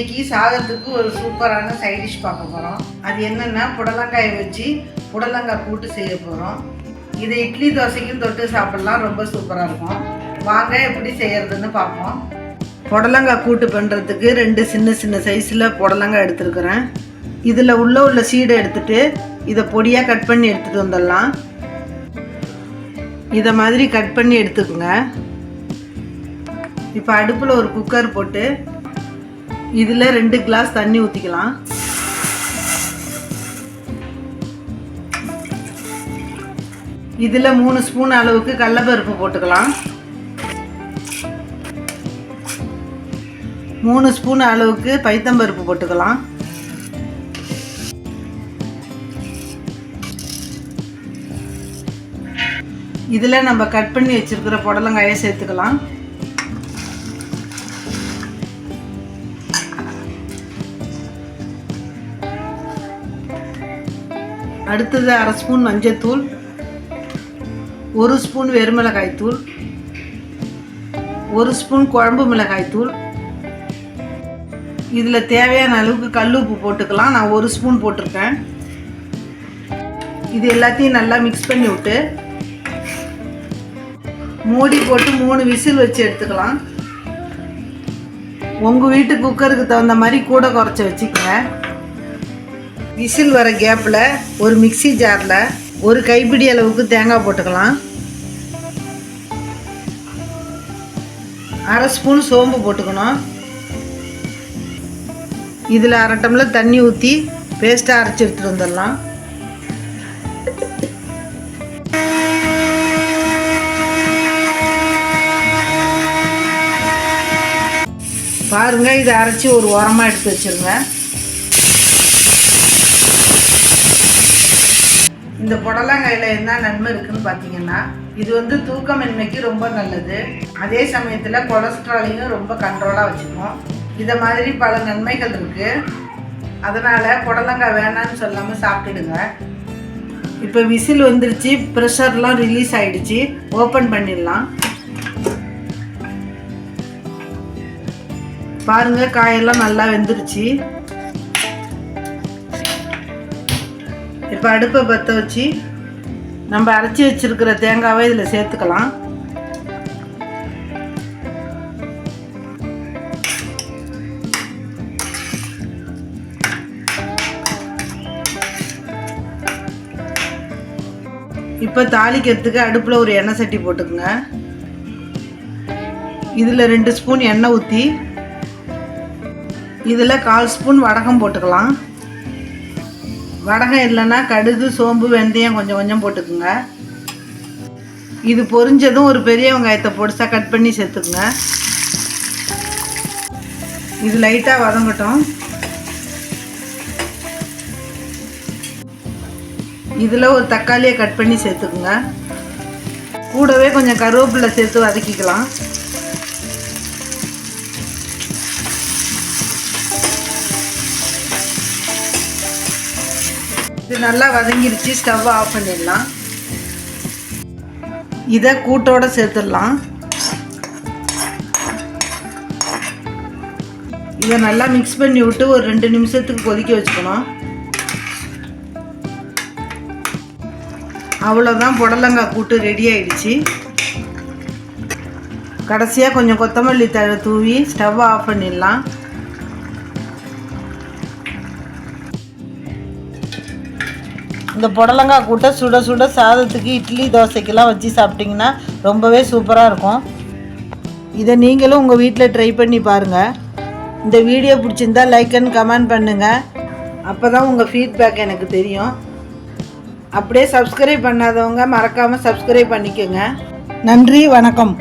இன்னைக்கு சாதத்துக்கு ஒரு சூப்பரான சைடிஷ் பார்க்க போகிறோம் அது என்னென்னா புடலங்காயை வச்சு புடலங்காய் கூட்டு செய்ய போகிறோம் இதை இட்லி தோசைக்கும் தொட்டு சாப்பிடலாம். ரொம்ப சூப்பராக இருக்கும். வாங்க எப்படி செய்யறதுன்னு பார்ப்போம். புடலங்காய் கூட்டு பண்ணுறதுக்கு ரெண்டு சின்ன சின்ன சைஸில் புடலங்காய் எடுத்துருக்குறேன். இதில் உள்ள உள்ள சீடை எடுத்துகிட்டு இதை பொடியாக கட் பண்ணி எடுத்துகிட்டு வந்துடலாம். இதை மாதிரி கட் பண்ணி எடுத்துக்கோங்க. இப்போ அடுப்பில் ஒரு குக்கர் போட்டு இதில் ரெண்டு கிளாஸ் தண்ணி ஊற்றிக்கலாம் இதில் மூணு ஸ்பூன் அளவுக்கு கடலப்பருப்பு போட்டுக்கலாம். மூணு ஸ்பூன் அளவுக்கு பைத்தம்பருப்பு போட்டுக்கலாம். இதில் நம்ம கட் பண்ணி வச்சிருக்கிற புடலங்காயை சேர்த்துக்கலாம். அடுத்தது அரை ஸ்பூன் மஞ்சத்தூள் ஒரு ஸ்பூன் வெறுமிளகாய் தூள் ஒரு ஸ்பூன் குழம்பு மிளகாய் தூள். இதில் தேவையான அளவுக்கு கல் உப்பு போட்டுக்கலாம். நான் ஒரு ஸ்பூன் போட்டிருக்கேன். இது எல்லாத்தையும் நல்லா மிக்ஸ் பண்ணி விட்டு மூடி போட்டு மூணு விசில் வச்சு எடுத்துக்கலாம். உங்கள் வீட்டு குக்கருக்கு தகுந்த மாதிரி கூட குறைச்சி வச்சுக்கோங்க. விசில் வர கேப்பில் ஒரு மிக்ஸி ஜாரில் ஒரு கைப்பிடி அளவுக்கு தேங்காய் போட்டுக்கலாம். அரை ஸ்பூன் சோம்பு போட்டுக்கணும். இதில் அரை டம்ளர் தண்ணி ஊற்றி பேஸ்ட்டாக அரைச்சி எடுத்துகிட்டு வந்துடலாம். பாருங்கள் இதை அரைச்சி ஒரு உரமாக எடுத்து வச்சிருங்க. இந்த புடலங்காயில் என்ன நன்மை இருக்குன்னு பார்த்தீங்கன்னா இது வந்து தூக்கமின்மைக்கு ரொம்ப நல்லது. அதே சமயத்தில் கொலஸ்ட்ராலையும் ரொம்ப கண்ட்ரோலாக வச்சுக்கும். இதை மாதிரி பல நன்மைகள் இருக்குது அதனால் புடலங்காய் வேணான்னு சொல்லாமல் சாப்பிட்டுடுங்க. இப்போ விசில் வந்துருச்சு ப்ரெஷர்லாம் ரிலீஸ் ஆகிடுச்சு ஓப்பன் பண்ணிடலாம். பாருங்க காயெல்லாம் நல்லா வெந்துருச்சு. இப்போ அடுப்பை பற்ற வச்சு நம்ம அரைச்சி வச்சிருக்கிற தேங்காவை இதில் சேர்த்துக்கலாம். இப்போ தாளிக்கிறதுக்கு அடுப்பில் ஒரு எண்ணெய் சட்டி போட்டுக்குங்க. இதில் ரெண்டு ஸ்பூன் எண்ணெய் ஊற்றி இதில் கால் ஸ்பூன் வடகம் போட்டுக்கலாம். வடகம் இல்லைன்னா கடுகு சோம்பு வெந்தயம் கொஞ்சம் கொஞ்சம் போட்டுக்குங்க. இது பொரிஞ்சதும் ஒரு பெரிய வெங்காயத்தை பொடிசாக கட் பண்ணி சேர்த்துக்குங்க. இது லைட்டாக வதங்கட்டும். இதில் ஒரு தக்காளியை கட் பண்ணி சேர்த்துக்குங்க. கூடவே கொஞ்சம் கருவேப்பிலை சேர்த்து வதக்கிக்கலாம். இது நல்லா வதங்கிருச்சு ஸ்டவ் ஆஃப் பண்ணிடலாம். இதை கூட்டோட சேர்த்துடலாம். இதை நல்லா மிக்ஸ் பண்ணி விட்டு ஒரு ரெண்டு நிமிஷத்துக்கு கொதிக்க வச்சுக்கணும். அவ்வளோதான் புடலங்காய் கூட்டு ரெடி ஆயிடுச்சு. கடைசியாக கொஞ்சம் கொத்தமல்லி தழை தூவி ஸ்டவ் ஆஃப் பண்ணிடலாம். இந்த புடலங்காய் கூட்டை சுட சுட சாதத்துக்கு இட்லி தோசைக்கெல்லாம் வச்சு சாப்பிட்டிங்கன்னா ரொம்பவே சூப்பராக இருக்கும். இதை நீங்களும் உங்கள் வீட்டில் ட்ரை பண்ணி பாருங்கள் இந்த வீடியோ பிடிச்சிருந்தா லைக் அண்ட் கமெண்ட் பண்ணுங்கள் அப்போ தான் உங்கள் ஃபீட்பேக் எனக்கு தெரியும். அப்படியே சப்ஸ்கிரைப் பண்ணாதவங்க மறக்காமல் சப்ஸ்கிரைப் பண்ணிக்கோங்க. நன்றி வணக்கம்.